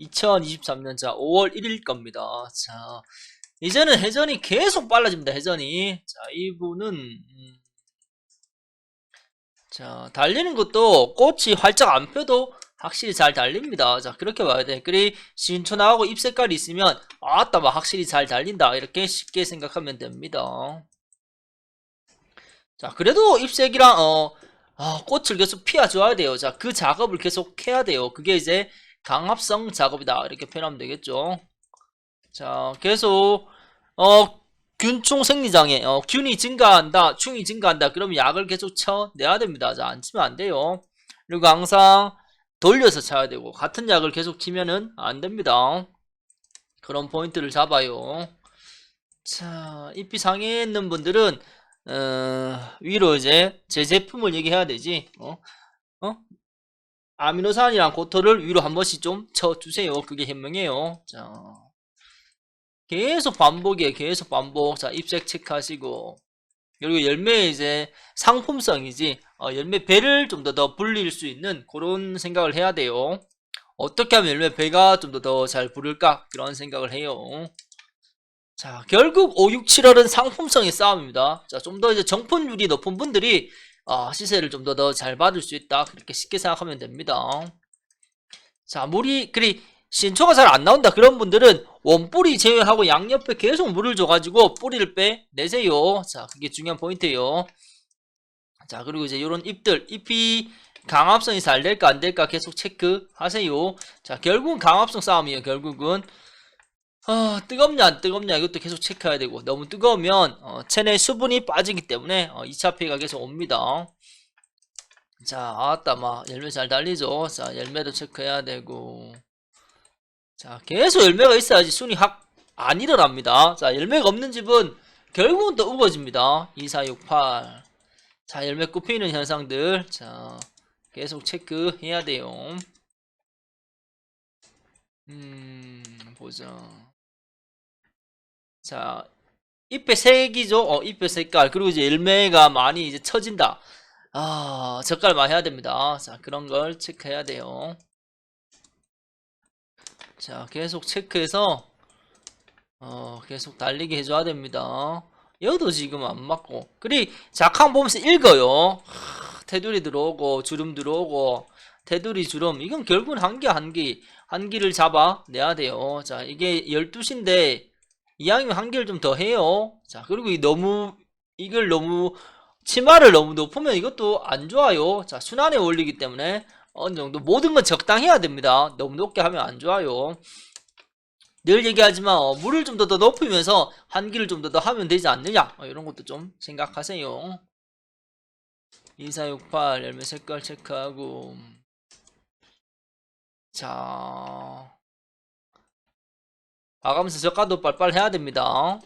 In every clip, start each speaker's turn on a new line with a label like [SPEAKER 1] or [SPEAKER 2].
[SPEAKER 1] 2023년 자 5월 1일 겁니다. 자 이제는 회전이 계속 빨라집니다. 회전이 자 이분은 음, 자 달리는 것도 꽃이 활짝 안 펴도 확실히 잘 달립니다. 자 그렇게 봐야 돼. 그리 신초 나하고 잎 색깔이 있으면 아따 막 확실히 잘 달린다 이렇게 쉽게 생각하면 됩니다. 자 그래도 잎색이랑 어 아, 꽃을 계속 피워줘야 돼요. 자, 그 작업을 계속 해야 돼요. 그게 이제 강합성 작업이다. 이렇게 표현하면 되겠죠. 자, 계속, 어, 균총 생리장애, 어, 균이 증가한다, 충이 증가한다. 그러면 약을 계속 쳐내야 됩니다. 자, 안 치면 안 돼요. 그리고 항상 돌려서 쳐야 되고, 같은 약을 계속 치면은 안 됩니다. 그런 포인트를 잡아요. 자, 잎이 상해 있는 분들은 어, 위로 이제 제 제품을 얘기해야 되지. 어? 어? 아미노산이랑 고토를 위로 한 번씩 좀 쳐주세요. 그게 현명해요. 자, 계속 반복이에요. 계속 반복. 자, 입색 체크하시고. 그리고 열매 이제 상품성이지. 어, 열매 배를 좀 더 더 불릴 수 있는 그런 생각을 해야 돼요. 어떻게 하면 열매 배가 좀 더 더 잘 부를까? 그런 생각을 해요. 자, 결국 5, 6, 7월은 상품성의 싸움입니다. 자, 좀 더 이제 정품률이 높은 분들이 아, 시세를 좀 더 더 잘 받을 수 있다. 그렇게 쉽게 생각하면 됩니다. 자, 물이 그리 신초가 잘 안 나온다. 그런 분들은 원뿌리 제외하고 양옆에 계속 물을 줘가지고 뿌리를 빼내세요. 자, 그게 중요한 포인트예요. 자, 그리고 이제 이런 잎들, 잎이 강합성이 잘 될까 안 될까 계속 체크하세요. 자, 결국은 강합성 싸움이에요. 결국은 아, 뜨겁냐 안 뜨겁냐 이것도 계속 체크해야 되고 너무 뜨거우면 어, 체내 수분이 빠지기 때문에 어, 2차 피해가 계속 옵니다. 자, 아따 막 열매 잘 달리죠. 자, 열매도 체크해야 되고 자, 계속 열매가 있어야지 순이 확 안 일어납니다. 자, 열매가 없는 집은 결국은 또 우거집니다. 2, 4, 6, 8 자, 열매 굽히는 현상들 자, 계속 체크해야 돼요. 음, 보자. 자, 잎의 색이죠. 어, 잎의 색깔. 그리고 이제 열매가 많이 이제 처진다. 아, 젓갈 많이 해야 됩니다. 자, 그런 걸 체크해야 돼요. 자, 계속 체크해서, 어, 계속 달리게 해줘야 됩니다. 여도 지금 안 맞고. 그리, 작황 보면서 읽어요. 하, 테두리 들어오고, 주름 들어오고, 테두리 주름. 이건 결국은 한기, 한기. 한기를 잡아 내야 돼요. 자, 이게 12시인데, 이왕이면 한 개를 좀 더 해요. 자, 그리고 이 너무, 이걸 너무, 치마를 너무 높으면 이것도 안 좋아요. 자, 순환에 올리기 때문에 어느 정도 모든 건 적당해야 됩니다. 너무 높게 하면 안 좋아요. 늘 얘기하지만 어, 물을 좀 더 더 높이면서 한기를 좀 더 더 하면 되지 않느냐 어, 이런 것도 좀 생각하세요 2468 열매 색깔 체크하고 자 봐가면서 저가도 빨빨 해야 됩니다.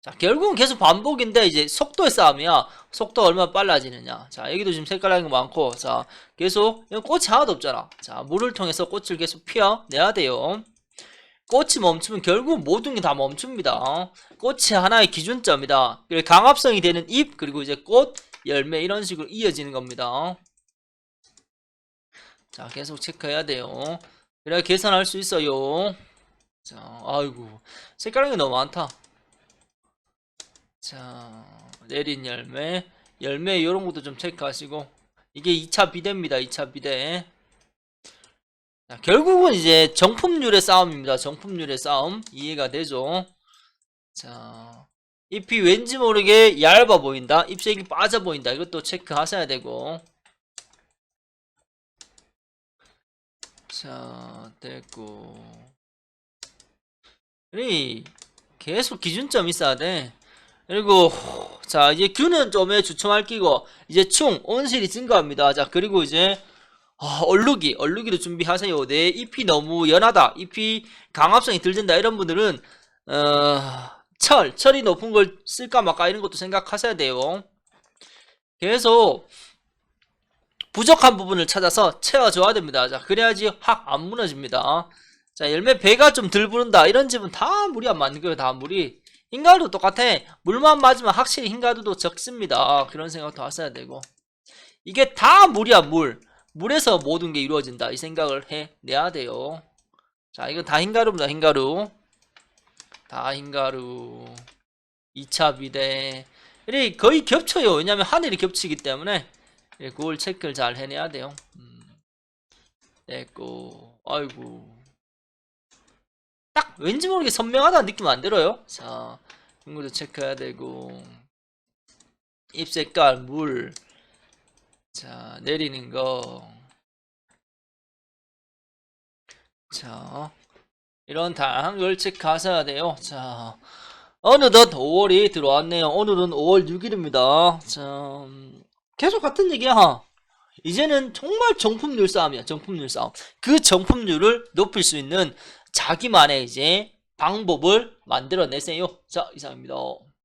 [SPEAKER 1] 자, 결국은 계속 반복인데, 이제 속도의 싸움이야. 속도가 얼마나 빨라지느냐. 자, 여기도 지금 색깔나는 거 많고, 자, 계속, 이거 꽃이 하나도 없잖아. 자, 물을 통해서 꽃을 계속 피워내야 돼요. 꽃이 멈추면 결국 모든 게 다 멈춥니다. 꽃이 하나의 기준점이다. 그리고 강합성이 되는 잎, 그리고 이제 꽃, 열매, 이런 식으로 이어지는 겁니다. 자, 계속 체크해야 돼요. 그래야 계산할 수 있어요. 자, 아이고, 색깔이 너무 많다. 자, 내린 열매, 열매 이런 것도 좀 체크하시고, 이게 2차 비대입니다. 2차 비대. 자, 결국은 이제 정품률의 싸움입니다. 정품률의 싸움 이해가 되죠? 자, 잎이 왠지 모르게 얇아 보인다. 잎색이 빠져 보인다. 이것도 체크하셔야 되고. 자, 됐고. 이 계속 기준점 있어야 돼. 그리고 자 이제 균은 좀에 주춤할 끼고 이제 충 온실이 증가합니다. 자 그리고 이제 아, 얼룩이 얼룩이를 준비하세요. 내 잎이 너무 연하다, 잎이 강합성이 들든다 이런 분들은 어, 철 철이 높은 걸 쓸까 말까 이런 것도 생각하셔야 돼요. 계속 부족한 부분을 찾아서 채워줘야 됩니다. 자 그래야지 확 안 무너집니다. 자, 열매 배가 좀 덜 부른다. 이런 집은 다 물이 안 맞는 거예요. 다 물이. 흰가루도 똑같아. 물만 맞으면 확실히 흰가루도 적습니다. 그런 생각도 하셔야 되고. 이게 다 물이야, 물. 물에서 모든 게 이루어진다 이 생각을 해내야 돼요. 자 이건 다 흰가루입니다. 흰가루 다 흰가루 2차 비대 이 거의 겹쳐요. 왜냐하면 하늘이 겹치기 때문에 예, 그걸 체크를 잘 해내야 돼요. 음. 됐고 아이고 딱 왠지 모르게 선명하다는 느낌 안 들어요? 자 이런 것도 체크해야 되고 잎 색깔 물 자, 내리는 거. 자, 이런 다양한 걸 체크하셔야 돼요. 자, 어느덧 5월이 들어왔네요. 오늘은 5월 6일입니다. 자, 음, 계속 같은 얘기야. 이제는 정말 정품률 싸움이야. 정품률 싸움. 그 정품률을 높일 수 있는 자기만의 이제 방법을 만들어내세요. 자, 이상입니다.